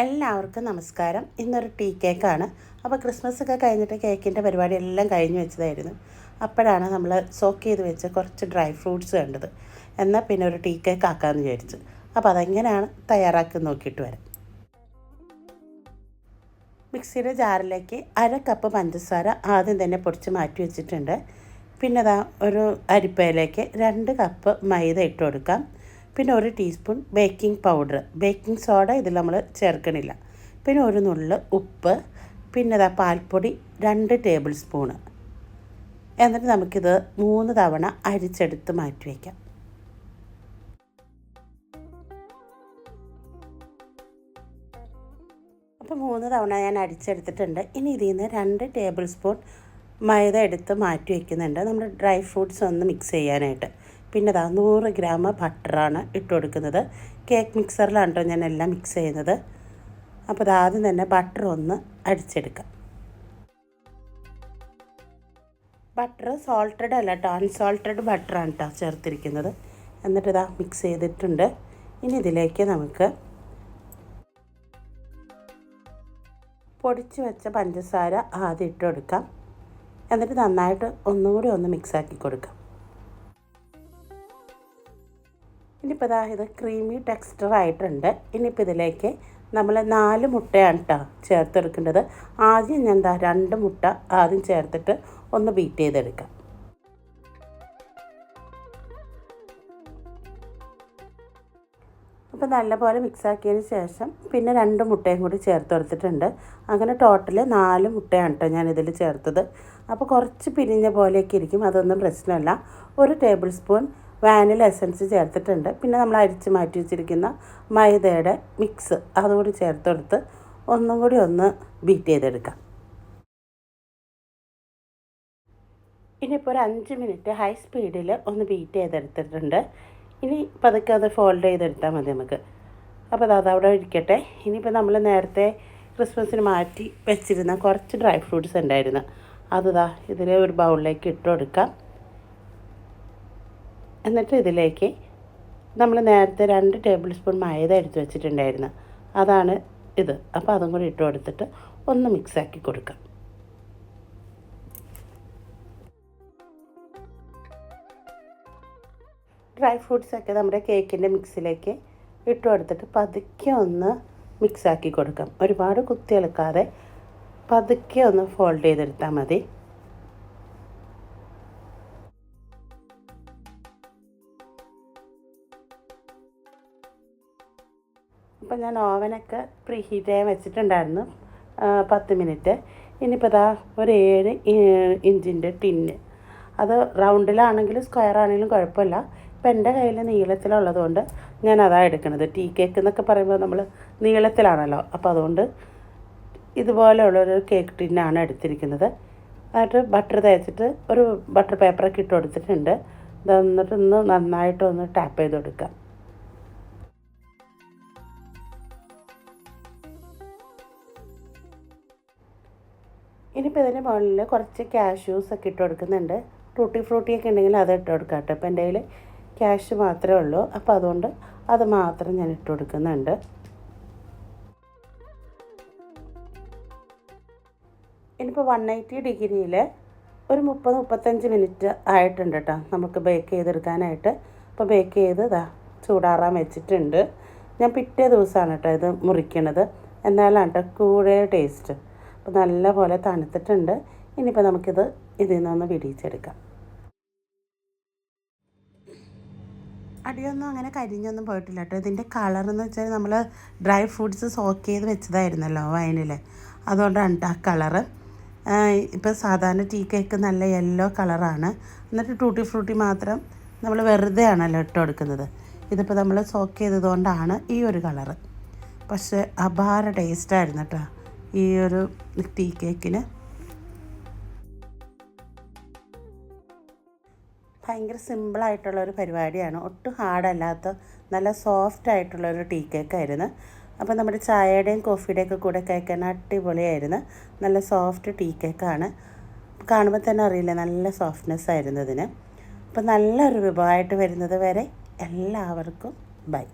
എല്ലാവർക്കും നമസ്കാരം. ഇന്നൊരു ടീ കേക്കാണ്. അപ്പോൾ ക്രിസ്മസ് ഒക്കെ കഴിഞ്ഞിട്ട് കേക്കിന്റെ പരിപാടി എല്ലാം കഴിഞ്ഞ് വെച്ചതായിരുന്നു. അപ്പോഴാണ് നമ്മൾ സോക്ക് ചെയ്ത് വെച്ച് കുറച്ച് ഡ്രൈ ഫ്രൂട്ട്സ് കണ്ടത്. എന്നാൽ പിന്നെ ഒരു ടീ കേക്ക് ആക്കാമെന്ന് വിചാരിച്ചു. അപ്പോൾ അതെങ്ങനെയാണ് തയ്യാറാക്കി നോക്കിയിട്ട് വരാം. മിക്സിയുടെ ജാറിലേക്ക് അര കപ്പ് പഞ്ചസാര ആദ്യം തന്നെ പൊടിച്ച് മാറ്റി വെച്ചിട്ടുണ്ട്. പിന്നെ ഒരു അരിപ്പയിലേക്ക് രണ്ട് കപ്പ് മൈദ ഇട്ട് കൊടുക്കാം. പിന്നെ ഒരു teaspoon baking powder baking soda ഇതിൽ നമ്മൾ ചേർക്കണില്ല. പിന്നെ ഒരു നുള്ള് ഉപ്പ് പിന്നെ അതാ പാൽപ്പൊടി രണ്ട് ടേബിൾ സ്പൂണ് എന്നിട്ട് നമുക്കിത് മൂന്ന് തവണ അരിച്ചെടുത്ത് മാറ്റി വയ്ക്കാം അപ്പോൾ മൂന്ന് തവണ ഞാൻ അരിച്ചെടുത്തിട്ടുണ്ട്. ഇനി ഇതിൽ നിന്ന് രണ്ട് ടേബിൾ സ്പൂൺ മൈദ എടുത്ത് മാറ്റി വയ്ക്കുന്നുണ്ട് നമ്മൾ ഡ്രൈ ഫ്രൂട്ട്സ് ഒന്ന് മിക്സ് ചെയ്യാനായിട്ട്. പിന്നെ ഇതാ നൂറ് ഗ്രാം ബട്ടറാണ് ഇട്ട് കൊടുക്കുന്നത്. കേക്ക് മിക്സറിലാണ് ഞാൻ എല്ലാം മിക്സ് ചെയ്യുന്നത്. അപ്പോൾ ഇത് ആദ്യം തന്നെ ബട്ടർ ഒന്ന് അടിച്ചെടുക്കാം. ബട്ടർ സോൾട്ടഡ് അല്ല കേട്ടോ അൺസോൾട്ടഡ് ബട്ടറാണ് കേട്ടോ ചേർത്തിരിക്കുന്നത്. എന്നിട്ട് ഇതാ മിക്സ് ചെയ്തിട്ടുണ്ട്. ഇനി ഇതിലേക്ക് നമുക്ക് പൊടിച്ച് വെച്ച പഞ്ചസാര ആദ്യം ഇട്ട് കൊടുക്കാം. എന്നിട്ട് നന്നായിട്ട് ഒന്നുകൂടി ഒന്ന് മിക്സാക്കി കൊടുക്കാം. ഇനിയിപ്പോൾ ഇതാ ഇത് ക്രീമി ടെക്സ്ചർ ആയിട്ടുണ്ട്. ഇനിയിപ്പോൾ ഇതിലേക്ക് നമ്മൾ നാല് മുട്ടയാണ് കേട്ടോ ചേർത്തെടുക്കേണ്ടത്. ആദ്യം ഞാൻ എന്താ രണ്ട് മുട്ട ആദ്യം ചേർത്തിട്ട് ഒന്ന് ബീറ്റ് ചെയ്തെടുക്കാം. അപ്പോൾ നല്ലപോലെ മിക്സാക്കിയതിന് ശേഷം പിന്നെ രണ്ട് മുട്ടയും കൂടി ചേർത്ത് കൊടുത്തിട്ടുണ്ട്. അങ്ങനെ ടോട്ടൽ നാല് മുട്ടയാണ് കേട്ടോ ഞാൻ ഇതിൽ ചേർത്തത്. അപ്പോൾ കുറച്ച് പിരിഞ്ഞ പോലെയൊക്കെ ഇരിക്കും അതൊന്നും പ്രശ്നമല്ല. ഒരു ടേബിൾ സ്പൂൺ വാനില എസൻസ് ചേർത്തിട്ടുണ്ട്. പിന്നെ നമ്മൾ അരിച്ച് മാറ്റി വെച്ചിരിക്കുന്ന മൈദയുടെ മിക്സ് അതുകൂടി ചേർത്തെടുത്ത് ഒന്നും കൂടി ഒന്ന് ബീറ്റ് ചെയ്തെടുക്കാം. ഇനിയിപ്പോൾ ഒരു അഞ്ച് മിനിറ്റ് ഹൈ സ്പീഡിൽ ഒന്ന് ബീറ്റ് ചെയ്തെടുത്തിട്ടുണ്ട്. ഇനി പതുക്കെ അത് ഫോൾഡ് ചെയ്തെടുത്താൽ മതി നമുക്ക്. അപ്പോൾ അത് അവിടെ ഇരിക്കട്ടെ. ഇനിയിപ്പോൾ നമ്മൾ നേരത്തെ ക്രിസ്മസിന് മാറ്റി വെച്ചിരുന്ന കുറച്ച് ഡ്രൈ ഫ്രൂട്ട്സ് ഉണ്ടായിരുന്നു. അത് ദാ ഇതിലെ ഒരു ബൗളിലേക്ക് ഇട്ട് കൊടുക്കാം. എന്നിട്ട് ഇതിലേക്ക് നമ്മൾ നേരത്തെ രണ്ട് ടേബിൾ സ്പൂൺ മൈദ എടുത്ത് വെച്ചിട്ടുണ്ടായിരുന്നു. അതാണ് ഇത്. അപ്പോൾ അതും കൂടി ഇട്ട് കൊടുത്തിട്ട് ഒന്ന് മിക്സാക്കി കൊടുക്കാം. ഡ്രൈ ഫ്രൂട്ട്സൊക്കെ നമ്മുടെ കേക്കിന്റെ മിക്സിലേക്ക് ഇട്ട് കൊടുത്തിട്ട് പതുക്കെ ഒന്ന് മിക്സാക്കി കൊടുക്കാം. ഒരുപാട് കുത്തി കുത്തിയെടുക്കാതെ പതുക്കെ ഒന്ന് ഫോൾഡ് ചെയ്തെടുത്താൽ മതി. ഇപ്പം ഞാൻ ഓവനൊക്കെ പ്രീ ഹീറ്റ് ചെയ്യാൻ വെച്ചിട്ടുണ്ടായിരുന്നു പത്ത് മിനിറ്റ്. ഇനിയിപ്പോൾ ഇതാ ഒരു ഏഴ് ഇഞ്ചിന്റെ ടിന്ന് അത് റൗണ്ടിലാണെങ്കിലും സ്ക്വയർ ആണെങ്കിലും കുഴപ്പമില്ല. ഇപ്പം എന്റെ കയ്യിൽ നീളത്തിലുള്ളതുകൊണ്ട് ഞാൻ അതാ എടുക്കുന്നത് ടീ കേക്ക് എന്നൊക്കെ പറയുമ്പോൾ നമ്മൾ നീളത്തിലാണല്ലോ. അപ്പോൾ അതുകൊണ്ട് ഇതുപോലെയുള്ളൊരു കേക്ക് ടിന്നാണ് എടുത്തിരിക്കുന്നത്. എന്നിട്ട് ബട്ടർ തേച്ചിട്ട് ഒരു ബട്ടർ പേപ്പറൊക്കെ ഇട്ട് കൊടുത്തിട്ടുണ്ട്. എന്നിട്ട് ഒന്ന് നന്നായിട്ടൊന്ന് ടാപ്പ് ചെയ്ത് കൊടുക്കാം. ഇനിയിപ്പോൾ ഇതിന്റെ മുകളിൽ കുറച്ച് കാഷ്യൂസ് ഒക്കെ ഇട്ട് കൊടുക്കുന്നുണ്ട്. ടൂട്ടി ഫ്രൂട്ടിയൊക്കെ ഉണ്ടെങ്കിൽ അത് ഇട്ട് കൊടുക്കാം കേട്ടോ. അപ്പോൾ എന്റെ കയ്യിൽ ക്യാഷ് മാത്രമേ ഉള്ളൂ. അപ്പോൾ അതുകൊണ്ട് അത് മാത്രം ഞാൻ ഇട്ട് കൊടുക്കുന്നുണ്ട്. ഇനിയിപ്പോൾ വൺ എയ്റ്റി ഡിഗ്രിയിൽ ഒരു മുപ്പത് മുപ്പത്തഞ്ച് മിനിറ്റ് ആയിട്ടുണ്ട് കേട്ടോ നമുക്ക് ബേക്ക് ചെയ്തെടുക്കാനായിട്ട്. അപ്പോൾ ബേക്ക് ചെയ്ത് ഇതാ ചൂടാറാൻ വെച്ചിട്ടുണ്ട്. ഞാൻ പിറ്റേ ദിവസമാണ് കേട്ടോ ഇത് മുറിക്കണത്. എന്നാലാണ് കേട്ടോ കൂടുതൽ ടേസ്റ്റ് അപ്പോൾ നല്ല പോലെ തണുത്തിട്ടുണ്ട്. ഇനിയിപ്പോൾ നമുക്കിത് ഇതിൽ നിന്നൊന്ന് വിടിയിച്ചെടുക്കാം അടിയൊന്നും അങ്ങനെ കരിഞ്ഞൊന്നും പോയിട്ടില്ല കേട്ടോ. ഇതിന്റെ കളർ എന്ന് വെച്ചാൽ നമ്മൾ ഡ്രൈ ഫ്രൂട്ട്സ് സോക്ക് ചെയ്ത് വെച്ചതായിരുന്നല്ലോ വൈനിൽ അതുകൊണ്ടാണ് ആ കളറ് ഇപ്പോൾ സാധാരണ ടീ കേക്ക് നല്ല യെല്ലോ കളറാണ് എന്നിട്ട് ടൂട്ടി ഫ്രൂട്ടി മാത്രം നമ്മൾ വെറുതെ ആണല്ലോ ഇട്ട് കൊടുക്കുന്നത്. ഇതിപ്പോൾ നമ്മൾ സോക്ക് ചെയ്തതുകൊണ്ടാണ് ഈ ഒരു കളറ് പക്ഷേ അപാര ടേസ്റ്റായിരുന്നു കേട്ടോ. ഈ ഒരു ടീ കേക്കിന് ഭയങ്കര സിമ്പിളായിട്ടുള്ള ഒരു പരിപാടിയാണ്. ഒട്ടും ഹാർഡല്ലാത്ത നല്ല സോഫ്റ്റ് ആയിട്ടുള്ള ഒരു ടീ കേക്കായിരുന്നു അപ്പോൾ നമ്മുടെ ചായയുടെയും കോഫിയുടെയും ഒക്കെ കൂടെ കേൾക്കാൻ അടിപൊളിയായിരുന്നു. നല്ല സോഫ്റ്റ് ടീ കേക്കാണ് കാണുമ്പോൾ തന്നെ അറിയില്ല നല്ല സോഫ്റ്റ്നെസ് ആയിരുന്നു ഇതിന് അപ്പോൾ നല്ലൊരു വിഭവമായിട്ട് വരുന്നത് വരെ എല്ലാവർക്കും ബൈ.